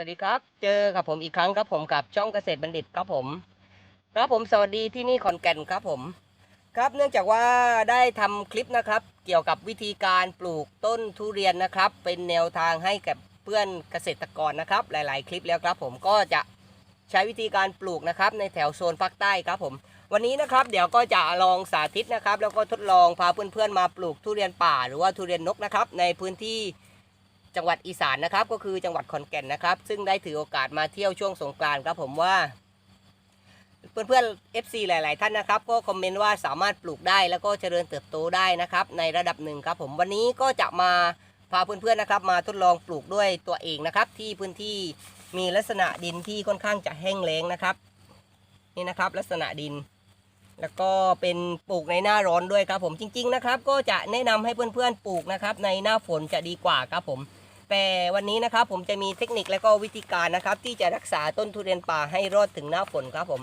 วัสดีครับ เจอกับผมอีกครั้งครับผมกับช่องเกษตรบัณฑิตครับผม ครับผมสวัสดีที่นี่ขอนแก่นครับผม ครับเนื่องจากว่าได้ทำคลิปนะครับ เกี่ยวกับวิธีการปลูกต้นทุเรียนนะครับ เป็นแนวทางให้กับเพื่อนเกษตรกรนะครับ หลาย ๆ คลิปแล้วครับ ผมก็จะใช้วิธีการปลูกนะครับ ในแถวโซนภาคใต้ครับผม วันนี้นะครับ เดี๋ยวก็จะลองสาธิตนะครับ แล้วก็ทดลองพาเพื่อน ๆ มาปลูกทุเรียนป่า หรือว่าทุเรียนนกนะครับ ในพื้นที่ จังหวัดอีสานนะครับ ก็คือจังหวัดขอนแก่นนะครับ ซึ่งได้ถือโอกาสมาเที่ยวช่วงสงกรานต์ครับผมว่า เพื่อนๆ FC หลาย ๆ ท่านนะครับ ก็คอมเมนต์ว่าสามารถปลูกได้แล้วก็เจริญเติบโตได้นะครับ ในระดับหนึ่งครับ ผมวันนี้ก็จะมาพาเพื่อนๆนะครับ มาทดลองปลูกด้วยตัวเองนะครับ ที่พื้นที่มีลักษณะดินที่ค่อนข้างจะแห้งแล้งนะครับ นี่นะครับลักษณะดิน แล้วก็เป็นปลูกในหน้าร้อนด้วยครับผมจริง ๆ นะครับ ก็จะแนะนำให้เพื่อนๆปลูกนะครับ ในหน้าฝนจะดีกว่าครับผม แต่วันนี้นะครับผมจะมีเทคนิคและก็วิธีการนะครับ ที่จะรักษาต้นทุเรียนป่าให้รอดถึงหน้าฝนครับผม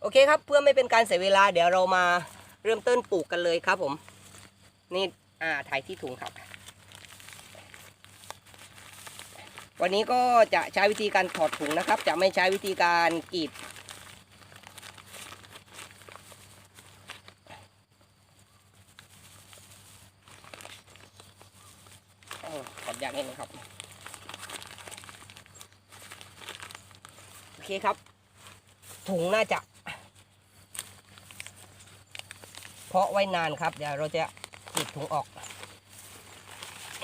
โอเคครับเพื่อไม่เป็นการเสียเวลาเดี๋ยวเรามาเริ่มต้นปลูกกันเลยครับผม นี่อ่าถ่ายที่ถุงครับ วันนี้ก็จะใช้วิธีการถอดถุงนะครับ จะไม่ใช้วิธีการกรีด เอ อขออนุญาตนิดนึงครับ โอเคครับ ถุงน่าจะ เพาะไว้นานครับ เดี๋ยวเราจะปิดถุงออก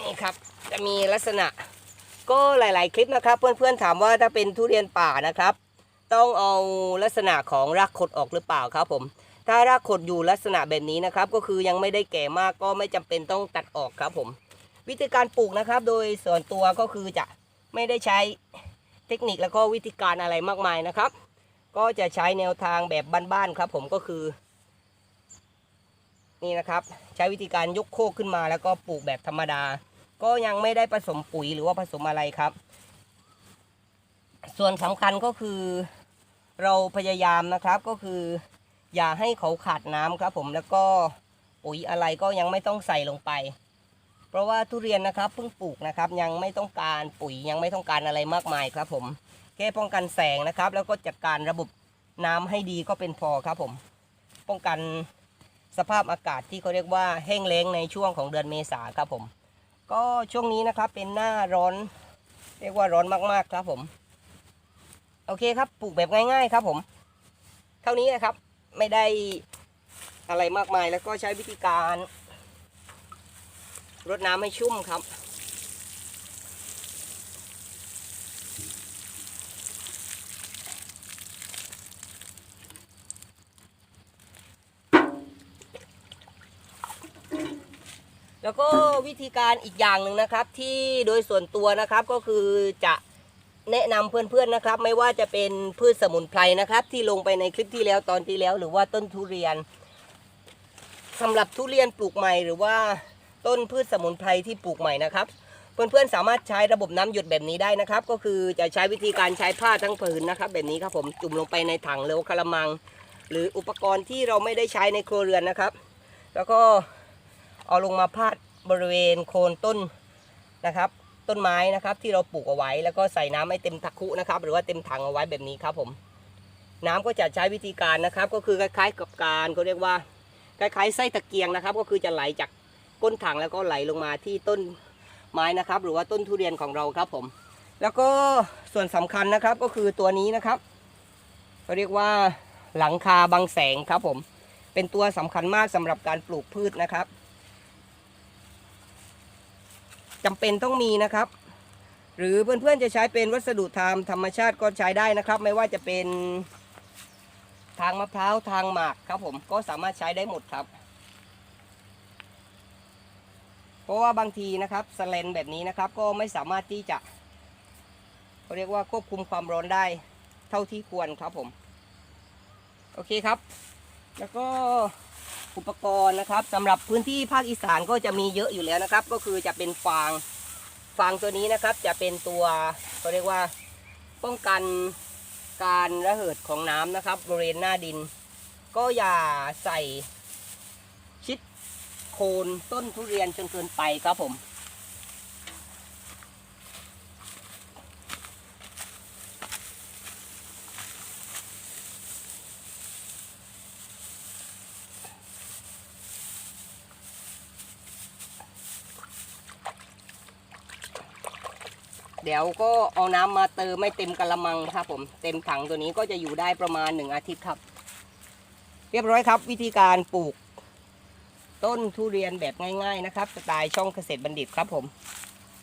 นี่ครับ จะมีลักษณะ ก็หลาย ๆ คลิปนะครับ เพื่อน ๆ ถามว่าถ้าเป็นทุเรียนป่านะครับ ต้องเอาลักษณะของรากขดออกหรือเปล่าครับผมถ้ารากขดอยู่ลักษณะแบบนี้นะครับ ก็คือยังไม่ได้แก่มากก็ไม่จำเป็นต้องตัดออกครับผม วิธีการปลูกนะครับ โดยส่วนตัวก็คือจะไม่ได้ใช้เทคนิคแล้วก็วิธีการอะไรมากมายนะครับ ก็จะใช้แนวทางแบบบ้านๆครับ ผมก็คือ นี่นะครับ ใช้วิธีการยกโคกขึ้นมา แล้วก็ปลูกแบบธรรมดา ก็ยังไม่ได้ผสมปุ๋ยหรือว่าผสมอะไรครับ ส่วนสำคัญก็คือ เราพยายามนะครับก็คือ อย่าให้เขาขาดน้ำครับ ผมแล้วก็ปุ๋ยอะไรก็ยังไม่ต้องใส่ลงไป เพราะว่าทุเรียนนะครับเพิ่งปลูกนะครับยังไม่ต้องการปุ๋ยยังไม่ต้องการอะไรมากมายครับผมแค่ป้องกันแสงนะครับ แล้วก็จัดการระบบน้ำให้ดีก็เป็นพอครับผม ป้องกันสภาพอากาศที่เขาเรียกว่าแห้งแล้งในช่วงของเดือนเมษาครับผม ก็ช่วงนี้นะครับเป็นหน้าร้อน เรียกว่าร้อนมากๆครับผม โอเคครับปลูกแบบง่าย ๆ ครับผม เท่านี้นะครับไม่ได้อะไรมากมายแล้วก็ใช้วิธีการ รดน้ำให้ชุ่มครับ แล้วก็วิธีการอีกอย่างหนึ่งนะครับ ที่โดยส่วนตัวนะครับก็คือจะแนะนำเพื่อนๆนะครับ ไม่ว่าจะเป็นพืชสมุนไพรนะครับ ที่ลงไปในคลิปที่แล้วตอนที่แล้ว หรือว่าต้นทุเรียนสำหรับทุเรียนปลูกใหม่หรือว่า ต้นพืชสมุนไพรที่ปลูกใหม่นะครับเพื่อนๆสามารถใช้ระบบน้ำหยดแบบนี้ได้นะครับ ก็คือจะใช้วิธีการใช้ผ้าทั้งผืนนะครับ แบบนี้ครับผมจุ่มลงไปในถังหรือกรมัง หรืออุปกรณ์ที่เราไม่ได้ใช้ในครัวเรือนนะครับ แล้วก็เอาลงมาพาดบริเวณโคนต้นนะครับ ต้นไม้นะครับที่เราปลูกเอาไว้ แล้วก็ใส่น้ำให้เต็มตะคุนะครับ หรือว่าเต็มถังเอาไว้แบบนี้ครับผม น้ำก็จะใช้วิธีการนะครับ ก็คือคล้ายๆกับการเขาเรียกว่าคล้ายๆไส้ตะเกียงนะครับ ก็คือจะไหลจาก ก้นถังแล้วก็ไหลลงมาที่ต้นไม้นะครับ หรือว่าต้นทุเรียนของเราครับผม แล้วก็ส่วนสำคัญนะครับก็คือตัวนี้นะครับเขาเรียกว่าหลังคาบังแสงครับผม เป็นตัวสำคัญมากสำหรับการปลูกพืชนะครับจำเป็นต้องมีนะครับ หรือเพื่อนๆจะใช้เป็นวัสดุทางธรรมชาติก็ใช้ได้นะครับ ไม่ว่าจะเป็นทางมะพร้าวทางหมากครับผมก็สามารถใช้ได้หมดครับ เพราะว่าบางทีนะครับสแลนแบบนี้นะครับก็ไม่สามารถที่จะเขาเรียกว่าควบคุมความร้อนได้เท่าที่ควรครับผม โอเคครับ แล้วก็อุปกรณ์นะครับสำหรับพื้นที่ภาคอีสานก็จะมีเยอะอยู่แล้วนะครับ ก็คือจะเป็นฟางฟางตัวนี้นะครับ จะเป็นตัวเขาเรียกว่าป้องกันการระเหิดของน้ำนะครับบริเวณหน้าดิน ก็อย่าใส่ โคนต้นทุเรียนจนเกินไปครับผมเดี๋ยวก็เอาน้ำมาเติมไม่เต็มกระมังครับผมเต็มถังตัวนี้ก็จะอยู่ได้ประมาณหนึ่งอาทิตย์ครับ เรียบร้อยครับวิธีการปลูก ต้นทุเรียนแบบง่ายๆนะครับสไตล์ช่องเกษตรบัณฑิตครับผม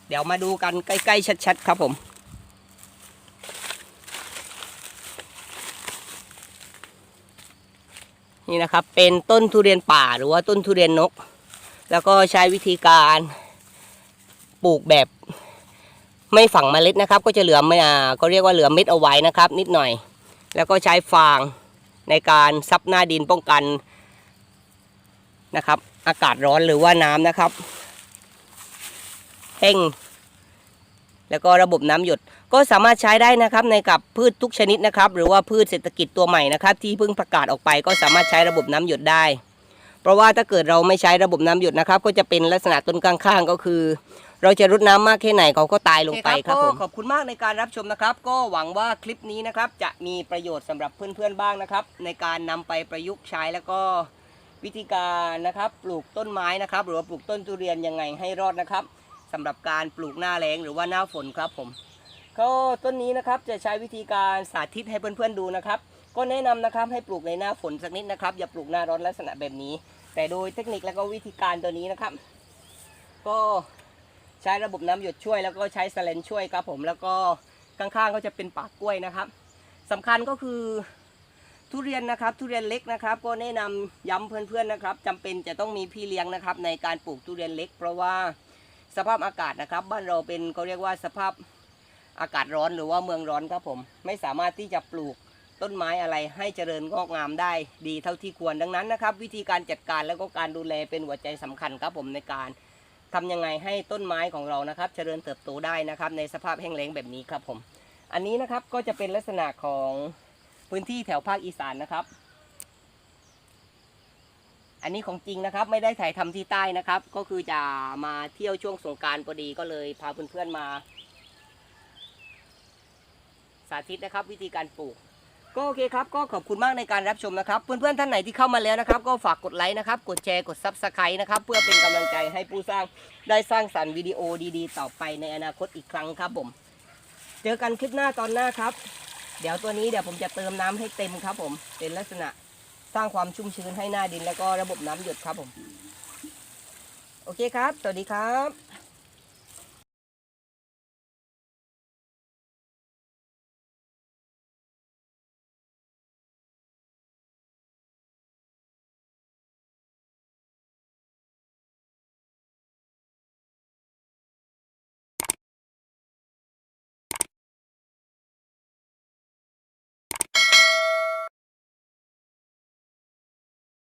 เดี๋ยวมาดูกันใกล้ๆชัดๆครับผมนี่นะครับเป็นต้นทุเรียนป่าหรือว่าต้นทุเรียนนก แล้วก็ใช้วิธีการปลูกแบบไม่ฝังเมล็ดนะครับ ก็จะเหลือไม่อ่าก็เรียกว่าเหลือเม็ดเอาไว้นะครับ นิดหน่อย แล้วก็ใช้ฟางในการซับหน้าดินป้องกันนะครับ อากาศร้อนหรือว่าน้ำนะครับแห้งแล้วก็ระบบน้ำหยดก็สามารถใช้ได้นะครับในกับพืชทุกชนิดนะครับ หรือว่าพืชเศรษฐกิจตัวใหม่นะครับ ที่เพิ่งประกาศออกไปก็สามารถใช้ระบบน้ำหยดได้ เพราะว่าถ้าเกิดเราไม่ใช้ระบบน้ำหยดนะครับ ก็จะเป็นลักษณะต้นข้างๆก็คือ เราจะรดน้ำมากแค่ไหนเขาก็ตายลงไปครับผมขอบคุณมากในการรับชมนะครับ ก็หวังว่าคลิปนี้นะครับจะมีประโยชน์สำหรับเพื่อนๆบ้างนะครับ ในการนำไปประยุกต์ใช้แล้วก็ วิธีการนะครับปลูกต้นไม้นะครับ หรือว่าปลูกต้นทุเรียนยังไงให้รอดนะครับสำหรับการปลูกหน้าแล้งหรือว่าหน้าฝนครับผม ก็ต้นนี้นะครับจะใช้วิธีการสาธิตให้เพื่อนๆดูนะครับ ก็แนะนำนะครับให้ปลูกในหน้าฝนสักนิดนะครับ อย่าปลูกหน้าร้อนลักษณะแบบนี้ แต่โดยเทคนิคและก็วิธีการตัวนี้นะครับ ก็ใช้ระบบน้ำหยดช่วย แล้วก็ใช้สแลนช่วยครับผมแล้วก็ข้างๆก็จะเป็นปากกล้วยนะครับสำคัญก็คือ ทุเรียนนะครับทุเรียนเล็กนะครับ ก็แนะนำย้ำเพื่อนๆนะครับจำเป็นจะต้องมีพี่เลี้ยงนะครับ ในการปลูกทุเรียนเล็ก เพราะว่าสภาพอากาศนะครับ บ้านเราเป็นเขาเรียกว่าสภาพอากาศร้อนหรือว่าเมืองร้อนครับผม ไม่สามารถที่จะปลูกต้นไม้อะไรให้เจริญงอกงามได้ดีเท่าที่ควรดังนั้นนะครับ วิธีการจัดการแล้วก็การดูแลเป็นหัวใจสำคัญครับผมในการทำยังไงให้ต้นไม้ของเรานะครับ เจริญเติบโตได้นะครับ ในสภาพแห้งแล้งแบบนี้ครับผม อันนี้นะครับก็จะเป็นลักษณะของ พื้นที่แถวภาคอีสานนะครับ อันนี้ของจริงนะครับ ไม่ได้ถ่ายทำที่ใต้นะครับ ก็คือจะมาเที่ยวช่วงสงกรารพอดีก็เลยพาเพื่อนๆมา สาธิตนะครับ วิธีการปลูก ก็โอเคครับ ก็ขอบคุณมากในการรับชมนะครับ เพื่อนๆท่านไหนที่เข้ามาแล้วนะครับ ก็ฝากกดไลค์นะครับ กดแชร์กดซับสไครต์นะครับ เพื่อเป็นกำลังใจให้ผู้สร้างได้สร้างสรรค์วิดีโอดีๆ ต่อไปในอนาคตอีกครั้งครับผมเจอกันคลิปหน้าตอนหน้าครับ เดี๋ยวตัวนี้เดี๋ยวผมจะเติมน้ำให้เต็มครับผมเป็นลักษณะสร้างความชุ่มชื้นให้หน้าดินแล้วก็ระบบน้ำหยดครับผม โอเคครับ สวัสดีครับ